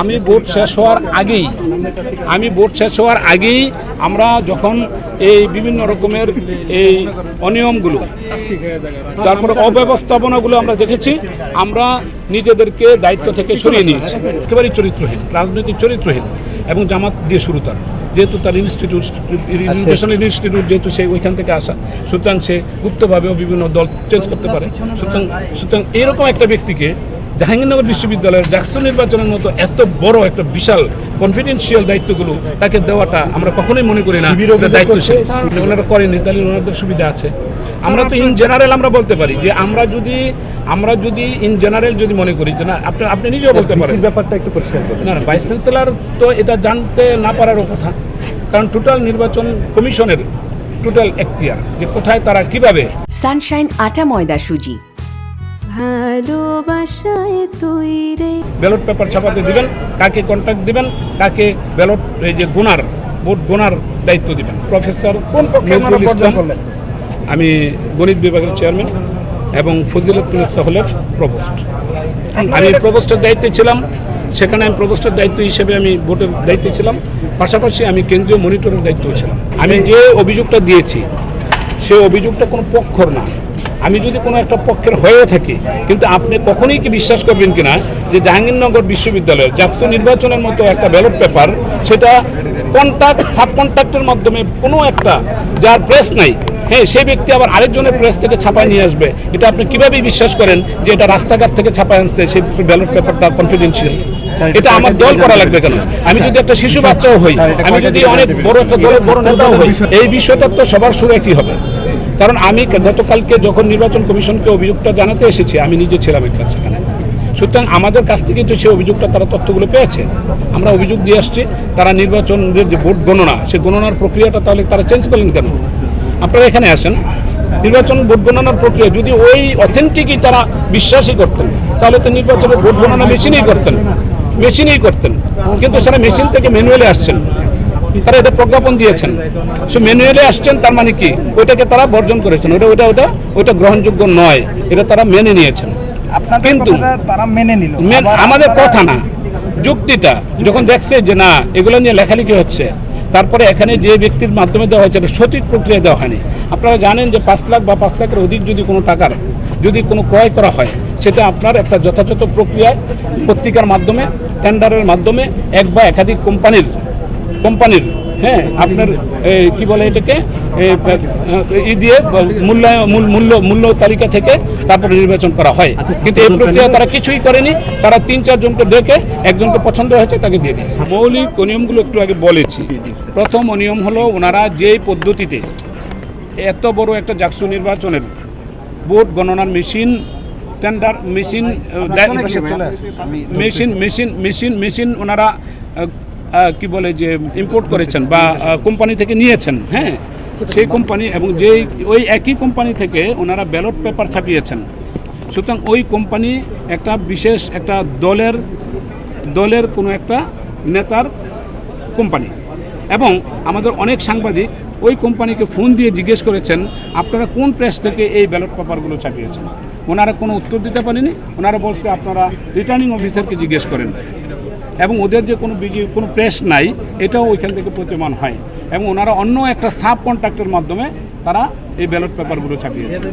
আমি ভোট শেষ হওয়ার আগেই, আমি ভোট শেষ হওয়ার আগেই আমরা যখন এই বিভিন্ন রকমের এই অনিয়মগুলো, তারপরে অব্যবস্থাপনাগুলো আমরা দেখেছি, আমরা নিজেদেরকে দায়িত্ব থেকে সরিয়ে নিয়েছি। একেবারেই চরিত্রহীন, রাজনৈতিক চরিত্রহীন এবং জামাত দিয়ে শুরু তার। যেহেতু তার ইনস্টিটিউট ইনস্টিটিউট যেহেতু সে ওইখান থেকে আসা, সুতরাং সে গুপ্তভাবেও বিভিন্ন দল চেঞ্জ করতে পারে। সুতরাং সুতরাং এরকম একটা ব্যক্তিকে জাহাঙ্গীরনগর বিশ্ববিদ্যালয়ের জাকসু নির্বাচনের মতো এত বড় একটা বিশাল কনফিডেন্সিয়াল দায়িত্বগুলো তাকে দেওয়াটা আমরা কখনোই মনে করি না। দায়িত্বশীল ওনারা করেনি তাহলে ওনাদের সুবিধা আছে। আমরা তো ইন জেনারেল আমরা বলতে পারি যে আমরা যদি আমরা যদি ইন জেনারেল যদি মনে করি যে না আপনি আপনি নিজেও বলতে পারেন। ব্যাপারটা একটু পরিষ্কার না না ভাইস চ্যান্সেলর তো এটা জানতে না পারারও কথা। কারণ টোটাল নির্বাচন কমিশনের টোটাল এখতিয়ার যে কোথায় তারা কীভাবে সানশাইন আটা ময়দা সুজি। ভালোবাসায় তৈরে ব্যালট পেপার ছাপাতে দিবেন কাকে কন্ট্যাক্ট দিবেন কাকে ব্যালট এই যে গোনার ভোট গোনার দায়িত্ব দিবেন। প্রফেসর কোন পক্ষে নজরুল ইসলাম আমি গণিত বিভাগের চেয়ারম্যান এবং ফজিলতুল হলের প্রভোস্ট আমি প্রভোস্টের দায়িত্বে ছিলাম সেখানে আমি প্রভোস্টের দায়িত্ব হিসেবে আমি ভোটের দায়িত্বে ছিলাম পাশাপাশি আমি কেন্দ্রীয় মনিটরের দায়িত্ব ছিলাম। আমি যে অভিযোগটা দিয়েছি সে অভিযোগটা কোনো পক্ষর না। আমি যদি কোনো একটা পক্ষের হয়েও থাকি কিন্তু আপনি কখনোই কি বিশ্বাস করবেন কিনা যে জাহাঙ্গীরনগর বিশ্ববিদ্যালয়ের জাতীয় নির্বাচনের মতো একটা ব্যালট পেপার সেটা কন্ট্যাক্ট সাব কন্ট্রাক্টের মাধ্যমে কোনো একটা যার প্রেস নাই হ্যাঁ সেই ব্যক্তি আবার আরেকজনের প্রেস থেকে ছাপায় নিয়ে আসবে এটা আপনি কীভাবে বিশ্বাস করেন যে এটা রাস্তাঘাট থেকে ছাপায় আনছে সেই ব্যালট পেপারটা কনফিডেন্সিয়াল এটা আমার দল করা লাগবে কেন? আমি যদি একটা শিশু বাচ্চাও হই আমি যদি অনেক বড় একটা দলের বড় নেতাও হই এই বিষয়টা তো সবার শুরু একই হবে। কারণ আমি গতকালকে যখন নির্বাচন কমিশনকে অভিযোগটা জানাতে এসেছি, আমি নিজে ছিলাম একটা সেখানে সুতরাং আমাদের কাছ থেকে তো সেই অভিযোগটা তারা তথ্যগুলো পেয়েছে, আমরা অভিযোগ দিয়ে আসছি, তারা নির্বাচনের যে ভোট গণনা সেই গণনার প্রক্রিয়াটা তাহলে তারা চেঞ্জ করলেন কেন? আপনারা এখানে আসেন, নির্বাচন ভোট গণনার প্রক্রিয়া, যদি ওই অথেন্টিকই তারা বিশ্বাসই করতেন, তাহলে তো নির্বাচনের ভোট গণনা মেশিনেই করতেন মেশিনেই করতেন। কিন্তু সেটা মেশিন থেকে ম্যানুয়ালি আসছেন। তারা এটা প্রজ্ঞাপন দিয়েছেন। সে ম্যানুয়ালি আসছেন তার মানে কি? ওইটাকে তারা বর্জন করেছেন। ওটা ওটা ওটা ওইটা গ্রহণযোগ্য নয়। এটা তারা মেনে নিয়েছেন। কিন্তু তারা মেনে নিল। আমাদের কথা না যুক্তিটা। যখন দেখছে যে না এগুলো নিয়ে লেখালেখি হচ্ছে তারপরে এখানে যে ব্যক্তির মাধ্যমে দেওয়া হয়েছে এটা সঠিক প্রক্রিয়া দেওয়া হয়নি। আপনারা জানেন যে পাঁচ লাখ বা পাঁচ লাখের অধিক যদি কোনো টাকার যদি কোনো ক্রয় করা হয় সেটা আপনার একটা যথাযথ প্রক্রিয়ায় পত্রিকার মাধ্যমে টেন্ডারের মাধ্যমে এক বা একাধিক কোম্পানির কোম্পানির হ্যাঁ আপনার এই, কি বলে এটাকে? ই দিয়ে মূল্য মূল্য মূল্য তালিকা থেকে তারপরে নির্বাচন করা হয়। কিন্তু এই প্রক্রিয়া তারা কিছুই করেনি। তারা তিন চারজনকে ডেকে একজনকে পছন্দ হয়েছে তাকে দিয়ে দিয়েছে। মৌলিক অনিয়মগুলো একটু আগে বলেছি। প্রথম অনিয়ম হলো ওনারা যেই পদ্ধতিতে এত বড় একটা জাকসু নির্বাচনের ভোট গণনার machine tender machine machine machine machine machine ওনারা কি বলে যে ইম্পোর্ট করেছেন বা কোম্পানি থেকে নিয়েছেন হ্যাঁ? সেই কোম্পানি এবং যেই, ওই একই কোম্পানি থেকে ওনারা ব্যালট পেপার ছাপিয়েছেন। সুতরাং ওই কোম্পানি একটা বিশেষ একটা দলের দলের কোনো একটা নেতার কোম্পানি এবং আমাদের অনেক সাংবাদিক ওই কোম্পানিকে ফোন দিয়ে জিজ্ঞেস করেছেন, আপনারা কোন প্রেস থেকে এই ব্যালট পেপারগুলো ছাপিয়েছেন? ওনারা কোনো উত্তর দিতে পারেনি। ওনারা বলছে, আপনারা রিটার্নিং অফিসারকে জিজ্ঞেস করেন। এবং ওদের যে কোনো বিজি, কোনো প্রেস নাই, এটাও ওইখান থেকে প্রতিমান হয়। এবং ওনারা অন্য একটা সাব কন্ট্রাক্টের মাধ্যমে তারা এই ব্যালট পেপারগুলো ছাপিয়েছে।